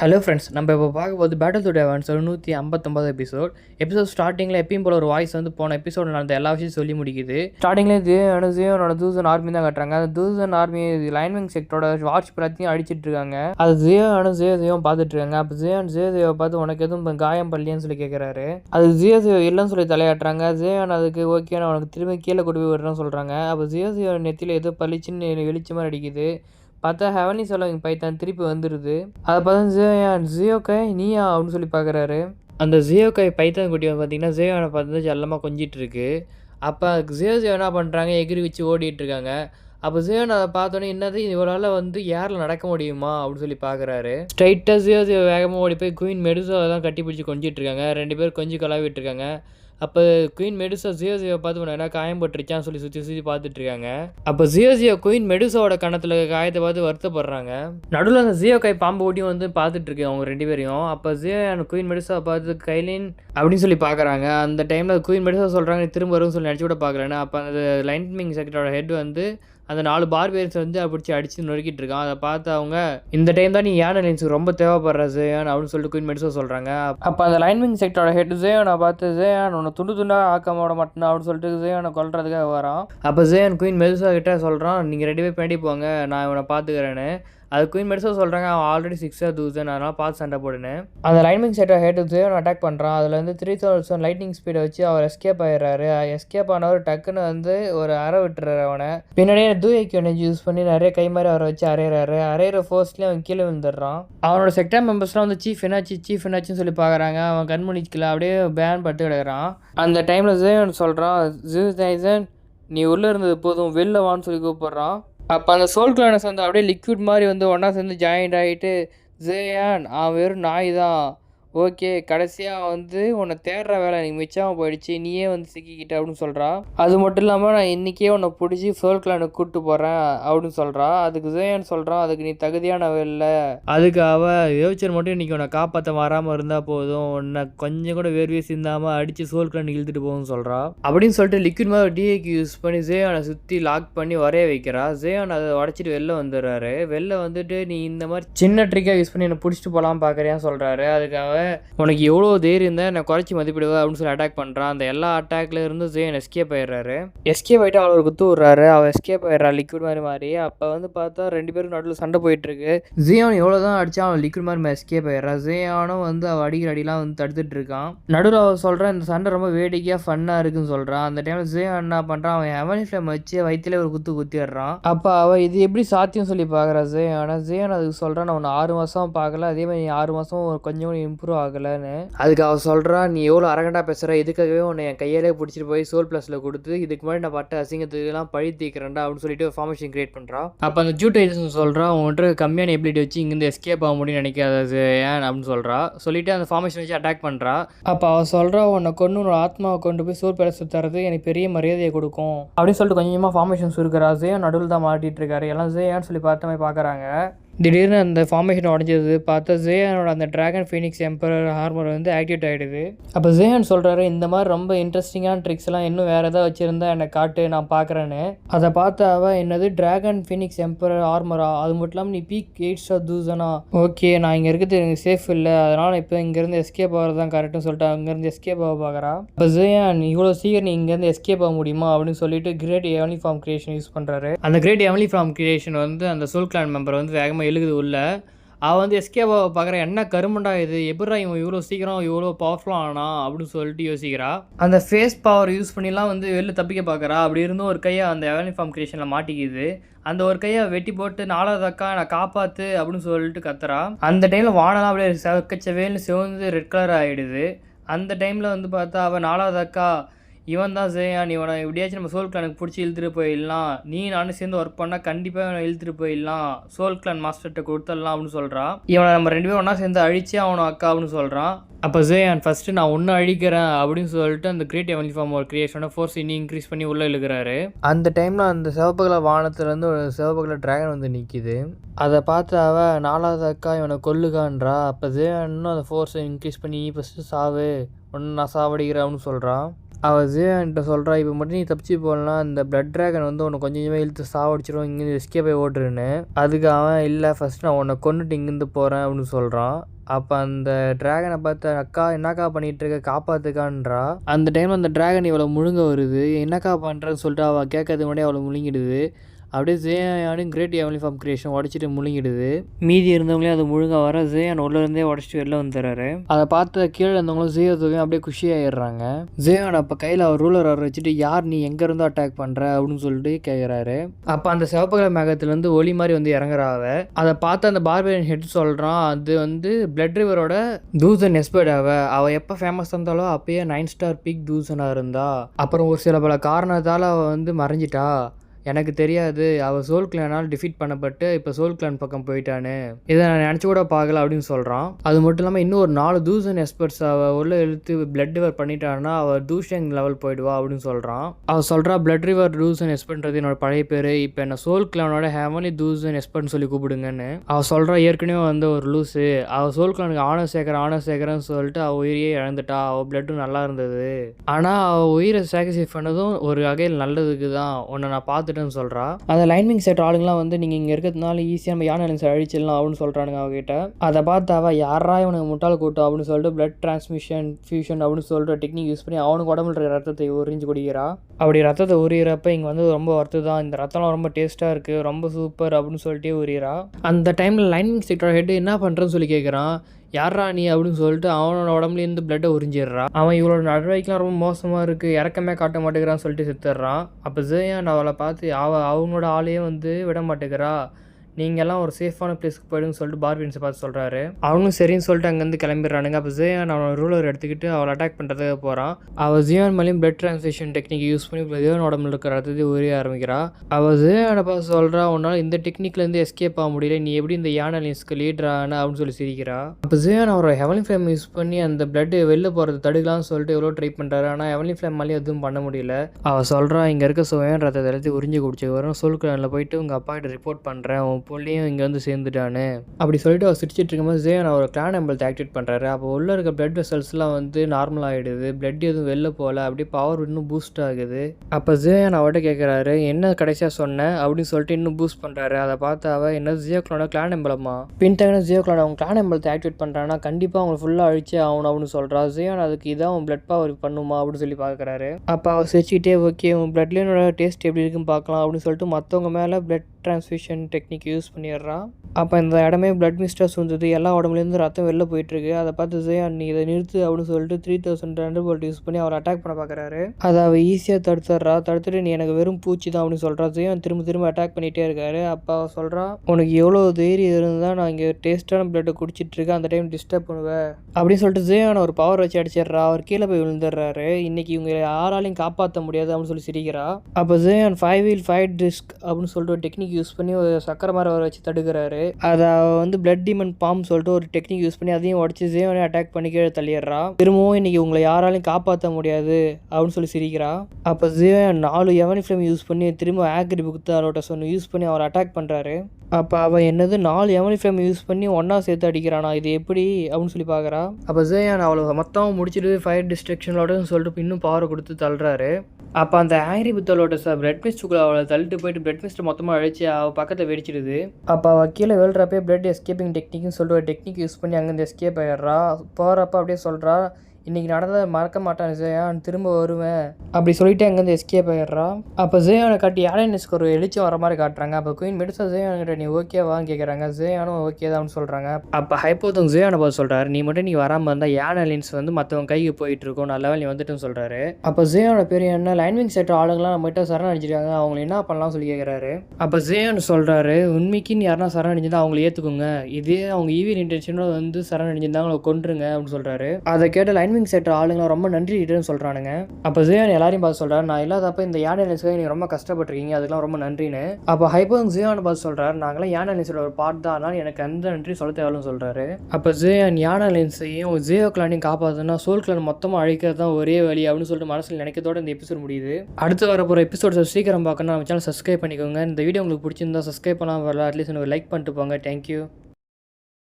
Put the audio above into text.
Hello friends நம்ம இப்போ பார்க்க போது பேட்டில் டு டேவன்ஸ் நூற்றி ஐம்பத்தொம்பது எபிசோட் எபிசோட் ஸ்டார்டிங்கில் எப்பயும் போல ஒரு வாய்ஸ் வந்து போன எபிசோட் நடந்த எல்லா விஷயம் சொல்லி முடிக்குது. ஸ்டார்டிங்லேயே ஜியோட ஜியோனோட தூசன் ஆர்மி தான் கட்டுறாங்க. அந்த தூசன் ஆர்மி லைன்விங் செக்டரோட வாட்ச் எல்லாத்தையும் அடிச்சிட்டு இருக்காங்க. அது ஜியோனு ஜியோ ஜியோ பார்த்துட்டு இருக்காங்க. அப்போ ஜியோன் ஜியோ ஜியோ பார்த்து உனக்கு எதுவும் காயம் பள்ளின்னு சொல்லி கேட்குறாரு அது ஜியோ ஜியோ இல்லைன்னு சொல்லி தலையாட்டுறாங்க. ஜியோன் அதுக்கு ஓகே நான் உனக்கு திரும்பி கீழே கொண்டு போய் விடுறேன்னு சொல்கிறாங்க அப்போ ஜியோ ஜியோ நெத்தியில் ஏதோ பளிச்சுன்னு வெளிச்சமாக அடிக்குது. பார்த்தா ஹெவனி சொல்லுவாங்க பைத்தான் திருப்பி வந்துடுது அதை பார்த்தா ஜியோயான் ஜியோக்கை நீயா? அப்படின்னு சொல்லி பார்க்குறாரு. அந்த ஜியோக்கை பைத்தான் குட்டி வந்து பார்த்தீங்கன்னா ஜியோனை பார்த்து செல்லமாக கொஞ்சிட்டு இருக்கு. அப்போ ஜியோ ஜியோ என்ன பண்ணுறாங்க எகிரி வச்சு ஓடிட்டு இருக்காங்க. அப்போ ஜியோன் அதை பார்த்தோன்னே என்னது இவரால் வந்து ஏரில் நடக்க முடியுமா? அப்படின்னு சொல்லி பார்க்குறாரு. ஸ்ட்ரைட்டாக ஜியோ ஜியோ வேகமாக ஓடி போய் குயின் மெடுசாவை தான் கட்டி பிடிச்சி கொஞ்சிட்டு இருக்காங்க. ரெண்டு பேரும் கொஞ்சம் கலாவிட்டு இருக்காங்க. அப்போ குயின் மெடுசா ஜியோ ஜியோ பார்த்து உனக்கு என்ன காயம் சொல்லி சுற்றி சுற்றி பார்த்துட்டு இருக்காங்க அப்போ ஜியோ ஜியோ குயின் மெடுசாவோட கணத்தில் காயத்தை பார்த்து வருத்தப்படுறாங்க. நடுவில் அந்த ஜியோ கை பாம்பு ஓட்டியும் வந்து பார்த்துட்டு இருக்கு அவங்க ரெண்டு பேரையும். அப்போ ஜியோ அண்ட் குயின் மெடுசா பார்த்து கைலின் அப்படின்னு சொல்லி பார்க்குறாங்க. அந்த டைமில் குயின் மெடுசா சொல்கிறாங்க திரும்ப வரும்னு சொல்லி நினச்சி கூட பார்க்கலன்னு அப்போ அந்த லைன்மிங் செக்டரோட ஹெட் வந்து அந்த நாலு பார்பியர்ஸ் வந்து பிடிச்சி அடித்து நொறுக்கிட்டு இருக்கான். அதை பார்த்து அவங்க இந்த டைம் தான் நீ ஏன் லைன்ஸுக்கு ரொம்ப தேவைப்படுற ஜேயான் அப்படின்னு சொல்லிட்டு குயின் மெடிசோ சொல்கிறாங்க அப்போ அந்த லைன்விங் செக்டரோட ஹெட் ஜேயானை பார்த்து ஜேயான் உன்னை துண்டு துண்டாக ஆக்க விட மாட்டேன் அப்படின்னு சொல்லிட்டு ஜேயானை கொல்றதுக்காக வரான். அப்போ ஜேயான் குயின் மெடிசோ கிட்ட சொல்கிறான் நீங்கள் ரெண்டு பேர் பின்னாடி போங்க நான் இவனை பார்த்துக்கிறேன்னு. அது குயின் மெடிசோ சொல்கிறாங்க அவன் ஆல்ரெடி சிக்ஸாக தூசன் அதனால் பார்த்து சண்டை போடுன்னு. அந்த லைன்மிங் செட்டை ஹேட்டு ஜேவன் அட்டாக் பண்ணுறான் அதில் வந்து த்ரீ தௌசண்ட் லைட்டிங் ஸ்பீடை வச்சு அவர் எஸ்கேப் ஆயிடுறாரு. எஸ்கேப் ஆனவர் டக்குன்னு வந்து ஒரு அரை விட்டுறாரு அவனை. பின்னாடியே தூயக்கு ஒன்று யூஸ் பண்ணி நிறைய கை மாதிரி அவரை வச்சு அரைகிறாரு அரைகிற ஃபோர்ஸ்லேயும் அவன் கீழே விழுந்துடுறான். அவனோட செக்டர் மெம்பர்ஸ்லாம் வந்து சீஃப் என்னாச்சு? சீஃப் என்னாச்சுன்னு சொல்லி பார்க்குறாங்க. அவன் கண்மணிக்கல அப்படியே பேன் பட்டு கிடக்குறான். அந்த டைமில் ஜேவன் சொல்கிறான் ஜூ தைசன் நீ உள்ளே இருந்தது போதும் வெளில வான்னு சொல்லி கூப்பிட்றான். அப்போ அந்த சோல் கிளானஸ் வந்து அப்படியே லிக்விட் மாதிரி வந்து ஒன்றா சேர்ந்து ஜாயிண்ட் ஆகிட்டு ஜேயான் அவன் வெறும் நாய் தான். ஓகே கடைசியாக வந்து உன்னை தேடுற வேலை எனக்கு மிச்சமாக போயிடுச்சு நீயே வந்து சிக்கிக்கிட்ட அப்படின்னு சொல்கிறா அது மட்டும் இல்லாமல் நான் இன்றைக்கே உன்னை பிடிச்சி சோல் கிளானுக்கு கூப்பிட்டு போகிறேன் அப்படின்னு சொல்கிறா அதுக்கு ஜேயான் சொல்கிறான் அதுக்கு நீ தகுதியானவ இல்லை. அதுக்கு அவள் யோசிச்சர் மட்டும் இன்றைக்கி உன்னை காப்பாற்ற வராமல் இருந்தால் போதும். உன்னை கொஞ்சம் கூட வேர்வே சிந்தாமல் அடித்து சோல் கிளான் இழுத்துட்டு போகும்னு சொல்கிறா அப்படின்னு சொல்லிட்டு லிக்விட் மாதிரி டிஏக்கு யூஸ் பண்ணி ஜேயானை சுற்றி லாக் பண்ணி வரைய வைக்கிறா. ஜேயான் அதை உடச்சிட்டு வெளில வந்துடுறாரு. வெளில வந்துட்டு நீ இந்த மாதிரி சின்ன ட்ரிக்காக யூஸ் பண்ணி என்னை பிடிச்சிட்டு போகலாம் பார்க்குறியான்னு சொல்கிறாரு அதுக்காக உனக்கு எவ்வளோ தைரியம் தான் நான் குறைச்சி மதிப்பிடுவா அப்படின்னு சொல்லி அட்டாக் பண்ணுறான் அந்த எல்லா அட்டாக்ல இருந்து ஜெயன் எஸ்கேப் ஆயிடுறாரு. எஸ்கேப் ஆகிட்டு அவளை குத்து விட்றாரு. அவள் எஸ்கேப் ஆயிடுறா லிக்விட் மாதிரி மாதிரி அப்போ வந்து பார்த்தா ரெண்டு பேரும் நடுவில் சண்டை போயிட்டு இருக்கு. ஜியான் எவ்வளோ தான் அடிச்சா அவன் லிக்விட் மாதிரி எஸ்கேப் ஆயிடுறா ஜியானும் வந்து அவள் அடிக்கிற அடிலாம் வந்து தடுத்துட்டு இருக்கான். நடுவில் அவள் சொல்கிறான் இந்த சண்டை ரொம்ப வேடிக்கையாக ஃபன்னாக இருக்குன்னு சொல்கிறான் அந்த டைமில் ஜியான் என்ன பண்ணுறான் அவன் ஹெவனி ஃப்ளேம் வச்சு வயிற்றுல ஒரு குத்து குத்திடுறான். அப்போ அவள் இது எப்படி சாத்தியம் சொல்லி பார்க்குறா ஜியான் ஜியான் அதுக்கு சொல்கிறான் நான் உன்னை ஆறு மாதம் பார்க்கல. அதே மாதிரி ஆறு மாதம் கொஞ்சம் கூட இம்ப்ரூவ் ஆகலைன்னு அதுக்கு அவள் சொல்கிறா நீ எவ்வளோ அரகண்டா பேசுகிற இதுக்காகவே உன்னை என் கையாலே பிடிச்சிட்டு போய் சோல் ப்ளஸில் கொடுத்து இதுக்கு முன்னாடி நான் பட்ட அசிங்கத்துக்குலாம் பழி தீக்கிறேன்டா அப்படின்னு சொல்லிட்டு ஒரு ஃபார்மேஷன் கிரியேட் பண்ணுறா அப்போ அந்த ஜூட் ஏஜென்ட் சொல்கிறா உன்கிட்ட கம்மியான எபிலிட்டி வச்சு இங்கேருந்து எஸ்கேப் ஆக முடியும்னு நினைக்காது ஏன்? அப்படின்னு சொல்கிறா சொல்லிட்டு அந்த ஃபார்மேஷன் வச்சு அட்டாக் பண்ணுறா அப்போ அவள் சொல்கிறா உன்னை கொண்டு உன்னோட ஆத்மாவை கொண்டு போய் சோல் பேலஸ் தரது எனக்கு பெரிய மரியாதையை கொடுக்கும். அப்படின்னு சொல்லிட்டு கொஞ்சமாக ஃபார்மேஷன்ஸ் இருக்கிறா ஜேயா நடுவில் தான் மாட்டிட்டு இருக்காரு. எல்லாம் ஜேயான்னு சொல்லி பார்த்த மாதிரி பார்க்குறாங்க திடீர்னு அந்த ஃபார்மேஷன் உடஞ்சது பார்த்தா ஜேஹானோட அந்த ட்ராகன் ஃபீனிக்ஸ் எம்பரர் ஹார்மர் வந்து ஆக்டிவேட் ஆகிடுது அப்போ ஜேஹான் சொல்கிறாரு இந்த மாதிரி ரொம்ப இன்ட்ரெஸ்டிங்கான ட்ரிக்ஸ் எல்லாம் இன்னும் வேறு ஏதாவது வச்சுருந்தா என்னை காட்டு நான் பார்க்குறேன்னு. அதை பார்த்த அவள் என்னது ட்ராகன் ஃபீனிக்ஸ் எம்பரர் ஆர்மரா அது மட்டும் இல்லாமல் நீ பீக் எயிட் ஸ்டார் தூசனா? ஓகே நான் இங்கே இருக்கிறது எனக்கு சேஃப் இல்லை. அதனால் இப்போ இங்கேருந்து எஸ்கேப் ஆகிறது தான் கரெக்டுன்னு சொல்லிட்டு அங்கேருந்து எஸ்கேப் ஆக பார்க்குறா? இப்போ ஜேஹான் இவ்வளோ சீக்கிரம் நீ இங்கேருந்து எஸ்கேப் ஆக முடியுமா? அப்படின்னு சொல்லிட்டு கிரேட் எவனி ஃபார்ம் கிரியேஷன் யூஸ் பண்ணுறாரு அந்த கிரேட் எவனி ஃபார்ம் கிரியேஷன் வந்து அந்த சோல் கிளான் மெம்பர் வந்து வேகமாக எழுகுது உள்ள. அவள் வந்து எஸ்கேபாவை பார்க்குற என்ன கருமண்டா இது? எப்படா இவன் இவ்வளோ சீக்கிரம் இவ்வளோ பவர்ஃபுல்லாக ஆனா? அப்படின்னு சொல்லிட்டு யோசிக்கிறா. அந்த ஃபேஸ் பவர் யூஸ் பண்ணிலாம் வந்து வெளில தப்பிக்க பார்க்குறா. அப்படி இருந்தும் ஒரு கையை அந்த யூனிஃபார்ம் கிரியேஷனில் மாட்டிக்குது. அந்த ஒரு கையை வெட்டி போட்டு நாலாவது அக்கா நான் காப்பாற்று அப்படின்னு சொல்லிட்டு கத்துறா. அந்த டைமில் வானலாம் அப்படியே சக்கச்சவேல்னு சிவந்து ரெட் கலர் ஆகிடுது அந்த டைமில் வந்து பார்த்தா அவள் நாலாவது அக்கா இவன் தான் ஜெயான் இவனை எப்படியாச்சும் நம்ம சோல் கிளானுக்கு பிடிச்சி இழுத்துட்டு போயிடலாம். நீ நானும் சேர்ந்து ஒர்க் பண்ணால் கண்டிப்பாக இவனை இழுத்துட்டு போயிடலாம். சோல் கிளான் மாஸ்டர்கிட்ட கொடுத்துடலாம் அப்படின்னு சொல்கிறான் இவனை நம்ம ரெண்டு பேரும் ஒன்றா சேர்ந்து அழிச்சு அவனை அக்கா அப்படின்னு சொல்கிறான் அப்போ ஜேயான் ஃபஸ்ட்டு நான் ஒன்று அழிக்கிறேன் அப்படின்னு சொல்லிட்டு அந்த கிரியேட் யூனிஃபார்ம் ஒரு கிரியேஷனை ஃபோர்ஸ் இன்னும் இன்க்ரீஸ் பண்ணி உள்ளே இழுக்கிறாரு. அந்த டைமில் அந்த சிவப்பு கலர் வானத்துலேருந்து ஒரு சிவப்பு கலர் ட்ராகன் வந்து நிற்கிது அதை பார்த்து அவ நாலாவது அக்கா இவனை கொல்லுகான்றா. அப்போ ஜேயான் இன்னும் அந்த ஃபோர்ஸை இன்க்ரீஸ் பண்ணி ஃபஸ்ட்டு சாவு. ஒன்று நான் சாவடிக்கிறேன் அப்படின்னு சொல்கிறான் அவள் ஜியான்கிட்ட சொல்கிறா இப்போ மட்டும் நீ தப்பிச்சு போகலாம் இந்த பிளட் ட்ராகன் வந்து உன்னை கொஞ்சம் கொஞ்சமாக இழுத்து சாவடிச்சிடும் இங்கேருந்து எஸ்கே போய் ஓட்டுருன்னு அதுக்கு அவன் இல்லை ஃபஸ்ட் நான் உன்னை கொண்டுட்டு இங்கேருந்து போகிறேன் அப்படின்னு சொல்கிறான் அப்போ அந்த ட்ராகனை பார்த்து அக்கா என்னக்கா பண்ணிகிட்டு இருக்க காப்பாத்துக்கான்றா? அந்த டைம் அந்த டிராகன் இவ்வளோ முழுங்க வருது. என்னக்கா பண்ணுறன்னு சொல்லிட்டு அவள் கேட்கறதுக்கு முன்னாடி அவளை முழுங்கிடுது. அப்படியே ஜேயானும் கிரேட் எவலி ஃபார்ம் கிரியேஷன் உடச்சிட்டு முழுங்கிடுது. மீதி இருந்தவங்களே அது முழுங்க வர ஜேயான் உள்ளேருந்தே உடச்சிட்டு வெளில வந்துடுறாரு. அதை பார்த்து கீழே இருந்தவங்களும் ஜேயோத்துக்கும் அப்படியே குஷியாயிடுறாங்க. ஜேயான் அப்போ கையில் அவர் ரூலர் வர வச்சுட்டு யார் நீ எங்கே இருந்து அட்டாக் பண்ணுற அப்படின்னு சொல்லிட்டு கேட்குறாரு அப்போ அந்த சிவப்பு கலர் மேகத்துலேருந்து ஒளி மாதிரி வந்து இறங்குறாவ. அதை பார்த்து அந்த பார்பேரியன் ஹெட் சொல்கிறான் அது வந்து பிளட் ரிவரோட தூசன் எஸ்பர்ட் அவ. அவள் எப்போ ஃபேமஸ் இருந்தாலும் அப்பயே நைன் ஸ்டார் பீக் தூசனாக இருந்தா. அப்புறம் ஒரு சில பல காரணத்தால் அவள் வந்து மறைஞ்சிட்டா. எனக்கு தெரியாது அவள் சோல் கிளானால் டிஃபீட் பண்ணப்பட்டு இப்போ சோல் கிளான் பக்கம் போயிட்டான்னு இதை நான் நினச்சி கூட பார்க்கல அப்படின்னு சொல்கிறான் அது மட்டும் இல்லாமல் இன்னும் ஒரு நாலு தூசன் எக்ஸ்பர்ட்ஸ் அவள் உள்ள இழுத்து பிளட் ரிவர் பண்ணிட்டான்னா அவள் தூஷங் லெவல் போயிடுவா அப்படின்னு சொல்கிறான் அவள் சொல்கிறா பிளட் ரிவர் தூசன் எக்ஸ்பர்ட்ன்றது என்னோட பழைய பேர். இப்போ என்ன சோல் கிளானோட ஹேமலி தூசன் எக்ஸ்பர்ட்னு சொல்லி கூப்பிடுங்கன்னு. அவள் சொல்கிறா ஏற்கனவே வந்து ஒரு லூஸு அவள் சோல் கிளானுக்கு ஆனர் சேகர் ஆனர் சேகரன்னு சொல்லிட்டு அவள் உயிரியே இழந்துட்டா. அவள் பிளட்டும் நல்லா இருந்தது. ஆனால் அவள் உயிரை சாக்ரிஃபைஸ் பண்ணதும் ஒரு வகையில் நல்லதுக்கு தான். உன்னை நான் பார்த்துட்டு பார்த்துட்டேன்னு சொல்கிறா அந்த லைன்மிங் செட் ஆளுங்களாம் வந்து நீங்கள் இங்கே இருக்கிறதுனால ஈஸியாக நம்ம யானை அழிச்சு அழிச்சிடலாம் அப்படின்னு சொல்கிறானுங்க அவகிட்ட. அதை பார்த்து அவள் யாரா இவனுக்கு முட்டாள் கூட்டம் அப்படின்னு சொல்லிட்டு பிளட் டிரான்ஸ்மிஷன் ஃபியூஷன் அப்படின்னு சொல்லிட்டு டெக்னிக் யூஸ் பண்ணி அவனுக்கு உடம்புல இருக்கிற ரத்தத்தை உறிஞ்சு குடிக்கிறா. அப்படி ரத்தத்தை உரியறப்ப இங்கே வந்து ரொம்ப ஒர்த்து தான் இந்த ரத்தம்லாம் ரொம்ப டேஸ்ட்டாக இருக்குது ரொம்ப சூப்பர் அப்படின்னு சொல்லிட்டே உரியறா. அந்த டைமில் லைன்மிங் செக்டர் ஹெட் என்ன பண்ணுறேன்னு சொல்லி கேட்குறான் யாரா நீ அப்படின்னு சொல்லிட்டு அவனோட உடம்புலேருந்து பிளட்டை உறிஞ்சிடுறான் அவன் இவளோட நடவடிக்கைலாம் ரொம்ப மோசமாக இருக்குது இறக்கமே காட்ட மாட்டேங்கிறான்னு சொல்லிட்டு செத்துடுறான் அப்போ ஜெயன் அவளை பார்த்து அவ அவங்களோட ஆளையே வந்து விட மாட்டேங்கிறா. நீங்கள்லாம் ஒரு சேஃபான பிளேஸ்க்கு போயிடுன்னு சொல்லிட்டு பார்பின்ஸை பார்த்து சொல்கிறாரு அவனும் சரின்னு சொல்லிட்டு அங்கேருந்து கிளம்பிடுறானுங்க. அப்போ ஜியான் அவனோட ரூலர் எடுத்துக்கிட்டு அவளை அட்டாக் பண்ணுறதுக்கு போகிறான் அவள் ஜியான் மேலேயும் பிளட் ட்ரான்ஸ்லேஷன் டெக்னிக் யூஸ் பண்ணி இப்போ ஜியான் உடம்புல இருக்கிற ரத்தத்தை உரிய ஆரம்பிக்கிறா. அவள் ஜியானை பார்த்து சொல்கிறா உன்னால் இந்த டெக்னிக்லேருந்து எஸ்கேப் ஆக முடியல. நீ எப்படி இந்த யானலின்ஸ்க்கு லீடரான அப்படின்னு சொல்லி சிரிக்கிறா. அப்போ ஜியான் அவரோட ஹெவலி ஃப்ளேம் யூஸ் பண்ணி அந்த பிளட் வெளில போகிறது தடுக்கலாம்னு சொல்லிட்டு எவ்வளோ ட்ரை பண்ணுறாரு ஆனால் ஹெவலி ஃப்ளேம் மேலேயும் எதுவும் பண்ண முடியல. அவள் சொல்கிறா இங்கே இருக்க சுவையான ரத்தத்தை எல்லாத்தையும் உறிஞ்சி குடிச்சு வரும். சோல் போயிட்டு உங்கள் அப்பா கிட்ட ரிப்போர்ட் பண்ணுறேன் புள்ளையும் இங்கே வந்து சேர்ந்துட்டானு. அப்படி சொல்லிட்டு அவர் சிரிச்சிட்டு இருக்கும்போது ஜேன் அவர் கிளான் எம்பல்த்தை ஆக்டிவேட் பண்ணுறாரு அப்போ உள்ள இருக்க பிளட் வெசல்ஸ்லாம் வந்து நார்மல் ஆகிடுது பிளட் எதுவும் வெளில போகல. அப்படியே பவர் இன்னும் பூஸ்ட் ஆகுது. அப்போ ஜேன் அவர்கிட்ட கேட்குறாரு என்ன கடைசியாக சொன்னேன் அப்படின்னு சொல்லிட்டு இன்னும் பூஸ்ட் பண்ணுறாரு அதை பார்த்து அவ என்ன ஜியோ கிளானோட கிளான் எம்பலமா பின்தங்கின ஜியோ கிளான் அவங்க கிளான் எம்பலத்தை ஆக்டிவேட் பண்ணுறான்னா கண்டிப்பாக அவங்க ஃபுல்லாக அழிச்சே ஆகணும் அப்படின்னு சொல்கிறா ஜியான் அதுக்கு இதான் அவன் பிளட் பவர் பண்ணுமா? அப்படின்னு சொல்லி பார்க்குறாரு அப்போ அவர் சிரிச்சுக்கிட்டே ஓகே உன் பிளட்லேயோட டேஸ்ட் எப்படி இருக்குன்னு பார்க்கலாம். அப்படின்னு சொல்லிட்டு மற்றவங்க மேலே பிளட் ட்ரான்ஸ்ஃபியூஷன் டெக்னிக் யூஸ் பண்ணிடுறான். அப்போ இந்த இடமே பிளட் மிஸ்டர்ஸ் சூழ்ந்தது எல்லா உடம்புலேருந்து ரத்தம் வெளில போயிட்டுருக்கு. அதை பார்த்து ஜெயான் நீ இதை நிறுத்து அப்படின்னு சொல்லிட்டு three thousand hundred bolt use பண்ணி அவர் அட்டாக் பண்ண பார்க்குறாரு அதை அவள் ஈஸியாக தடுத்துடுறா. தடுத்துட்டு நீ எனக்கு வெறும் பூச்சி தான் அப்படின்னு சொல்கிறா ஜெயான் திரும்ப திரும்ப அட்டாக் பண்ணிகிட்டே இருக்காரு. அப்போ அவள் சொல்கிறான் உனக்கு எவ்வளோ தைரியம் இருந்தால் நான் இங்கே டேஸ்ட்டான பிளட்டை குடிச்சிட்டு இருக்கேன். அந்த டைம் டிஸ்டர்ப் பண்ணுவேன் அப்படின்னு சொல்லிட்டு ஜெயான் ஒரு பவர் வச்சு அடிச்சிடுறா. அவர் கீழே போய் விழுந்துடுறாரு. இன்னைக்கு இவங்க யாராலையும் காப்பாற்ற முடியாது அப்படின்னு சொல்லி சிரிக்கிறா. அப்போ ஜெயான் ஃபைவ் வீல் ஃபைவ் டிஸ்க் அப்படின்னு சொல்லிட்டு ஒரு டெக்னிக் யூஸ் பண்ணி ஒரு சக்கரை மரம் வர வச்சு தடுக்கிறாரு. அதை வந்து பிளட் டிமன் பாம் சொல்லிட்டு ஒரு டெக்னிக் யூஸ் பண்ணி அதையும் உடச்சி ஜேவனே அட்டாக் பண்ணி கீழே தள்ளிடுறா. திரும்பவும் இன்னைக்கு உங்களை யாராலையும் காப்பாற்ற முடியாது அப்படின்னு சொல்லி சிரிக்கிறா. அப்போ ஜேவன் நாலு எவனி ஃப்ளேம் யூஸ் பண்ணி திரும்ப ஆக்ரி புக்து அவரோட சொன்ன யூஸ் பண்ணி அவர் அட்டாக் பண்ணுறாரு அப்போ அவன் என்னது நாலு எவனி ஃப்ளேம் யூஸ் பண்ணி ஒன்றா சேர்த்து அடிக்கிறானா இது எப்படி அப்படின்னு சொல்லி பார்க்குறா அப்போ ஜேயான் அவளை மொத்தம் முடிச்சுட்டு ஃபயர் டிஸ்ட்ரக்ஷனோடன்னு சொல்லிட்டு இன்னும் பவர் கொடுத்து தள்ளுறாரு. அப்போ அந்த ஆங்கிரி புத்தலோட சார் பிளட் மிஸ்ட்டுக்குள்ள அவளை தள்ளிட்டு போயிட்டு பிளட் மிஸ்ட்டை மொத்தமாக அழிச்சு அவள் பக்கத்தில் வெடிச்சிடுது. அப்போ அவள் கீழே விழுறப்பே பிளட் எஸ்கேப்பிங் டெக்னிக்னு சொல்லிட்டு ஒரு டெக்னிக் யூஸ் பண்ணி அங்கேருந்து எஸ்கேப் ஆயிடுறா. போகிறப்ப அப்படியே சொல்கிறா இன்றைக்கி நடந்ததை மறக்க மாட்டான் ஜெயான் திரும்ப வருவேன். அப்படி சொல்லிட்டு அங்கேருந்து எஸ்கேப் ஆயிடுறா. அப்போ ஜெயானை காட்டி யானைனஸ்க்கு ஒரு எழுச்சி வர மாதிரி காட்டுறாங்க. அப்போ குயின் மெடிசா ஜெயான்கிட்ட நீ ஓகேவான்னு கேட்குறாங்க ஜெயானும் ஓகே தான் சொல்கிறாங்க அப்போ ஹைப்போத்தவங்க ஜெயானை பார்த்து சொல்கிறாரு நீ மட்டும் நீ வராமல் இருந்தால் யானலின்ஸ் வந்து மற்றவங்க கைக்கு போயிட்டு இருக்கோம். நல்ல வேலை நீ வந்துட்டுன்னு சொல்கிறாரு அப்போ ஜெயானோட பேர் என்ன? லைன்விங் செட் ஆளுங்களாம் நம்மகிட்ட சரண் அடிச்சிருக்காங்க. அவங்களை என்ன பண்ணலாம் சொல்லி கேட்குறாரு அப்போ ஜெயான் சொல்கிறாரு உண்மைக்குன்னு யாருன்னா சரண் அடிஞ்சிருந்தா அவங்கள ஏற்றுக்குங்க இதே அவங்க ஈவியல் இன்டென்ஷனோட வந்து சரண் அடிஞ்சிருந்தாங்க அவங்களை கொண்டுருங்க அப்படின்னு சொல்கிறாரு அதை கேட்ட லைன்விங் செட் ஆளுங்க ரொம்ப நன்றி ரிட்டர்ன் சொல்கிறானுங்க அப்போ ஜியான் எல்லாரையும் பார்த்து சொல்கிறார் நான் இல்லாதப்ப இந்த யானை லைன்ஸ்க்காக நீங்கள் ரொம்ப கஷ்டப்பட்டிருக்கீங்க அதுக்கெலாம் ரொம்ப நன்றின்னு. அப்போ ஹைப்போங் ஜியான் பார்த்து சொல்கிறார் நாங்களாம் யானை லைன்ஸோட ஒரு பார்ட் தான் ஆனால் எனக்கு எந்த நன்றி சொல்ல தேவைன்னு சொல்கிறாரு அப்போ ஜியான் யானை லைன்ஸையும் ஜியோ கிளானையும் காப்பாற்றுனா சோல் கிளான் மொத்தமாக அழிக்கிறது தான் ஒரே வழி அப்படின்னு சொல்லிட்டு மனசில் நினைக்கிறதோட இந்த எபிசோட் முடியுது. அடுத்து வர போகிற எபிசோட் சீக்கிரம் பார்க்கணும் நம்ம சேனல் சப்ஸ்கிரைப் பண்ணிக்கோங்க. இந்த வீடியோ உங்களுக்கு பிடிச்சிருந்தா சப்ஸ்கிரைப் பண்ணாமல் வரல அட்லீஸ்ட் ஒரு லைக் பண்ணிட்டு போங்க. தேங்க்யூ